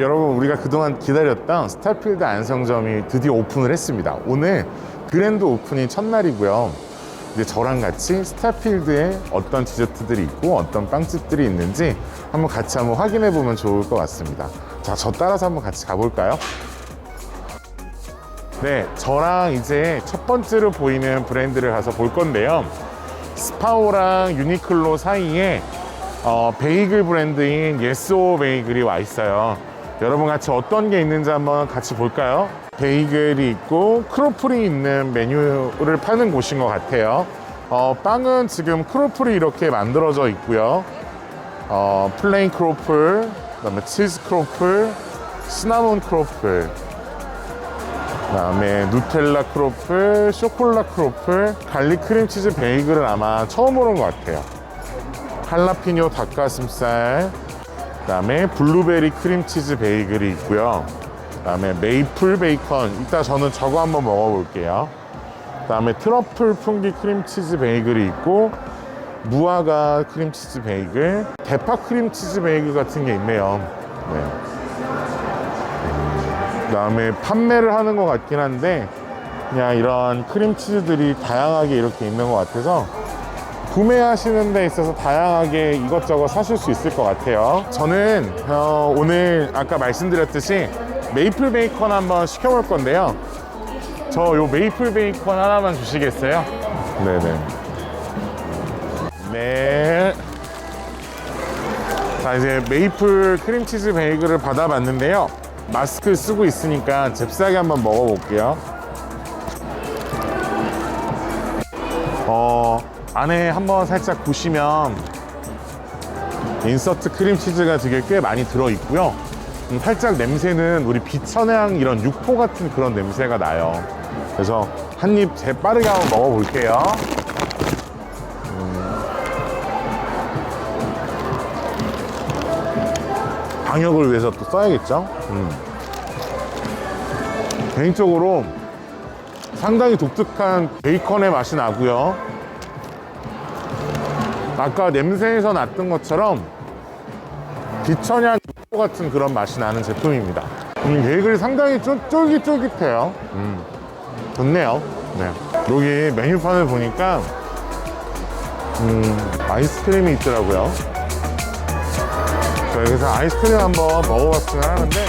여러분 우리가 그동안 기다렸던 스타필드 안성점이 드디어 오픈을 했습니다. 오늘 그랜드 오프닝 첫날이고요. 이제 저랑 같이 스타필드에 어떤 디저트들이 있고 어떤 빵집들이 있는지 한번 같이 한번 확인해 보면 좋을 것 같습니다. 자, 저 따라서 한번 같이 가볼까요? 네, 저랑 이제 첫 번째로 보이는 브랜드를 가서 볼 건데요. 스파오랑 유니클로 사이에 어, 베이글 브랜드인 예스오 베이글이 와 있어요. 여러분 같이 어떤 게 있는지 한번 같이 볼까요? 베이글이 있고 크로플이 있는 메뉴를 파는 곳인 것 같아요. 어, 빵은 지금 크로플이 이렇게 만들어져 있고요. 어, 플레인 크로플, 그다음에 치즈 크로플, 시나몬 크로플, 그다음에 누텔라 크로플, 쇼콜라 크로플, 갈릭 크림치즈 베이글은 아마 처음 보는 것 같아요. 할라피뇨 닭가슴살, 그다음에 블루베리 크림치즈 베이글이 있고요. 그다음에 메이플 베이컨. 이따 저는 저거 한번 먹어볼게요. 그다음에 트러플 풍기 크림치즈 베이글이 있고 무화과 크림치즈 베이글, 대파 크림치즈 베이글 같은 게 있네요. 네. 그다음에 판매를 하는 것 같긴 한데 그냥 이런 크림치즈들이 다양하게 이렇게 있는 것 같아서 구매하시는 데 있어서 다양하게 이것저것 사실 수 있을 것 같아요. 저는 어, 오늘 아까 말씀드렸듯이 메이플 베이컨 한번 시켜볼 건데요. 저 요 메이플 베이컨 하나만 주시겠어요? 네네. 네. 자 이제 메이플 크림치즈 베이글을 받아봤는데요. 마스크 쓰고 있으니까 잽싸게 한번 먹어볼게요. 안에 한번 살짝 보시면 인서트 크림치즈가 되게 꽤 많이 들어 있고요. 음, 살짝 냄새는 우리 비천향 이런 육포 같은 그런 냄새가 나요. 그래서 한 입 재빠르게 한번 먹어볼게요. 방역을 위해서 또 써야겠죠? 음. 개인적으로 상당히 독특한 베이컨의 맛이 나고요. 아까 냄새에서 났던 것처럼 비천향 같은 그런 맛이 나는 제품입니다. 음, 베이글이 상당히 쫄, 쫄깃쫄깃해요. 음, 좋네요. 네. 여기 메뉴판을 보니까 음, 아이스크림이 있더라고요. 자, 여기서 아이스크림 한번 먹어봤으면 하는데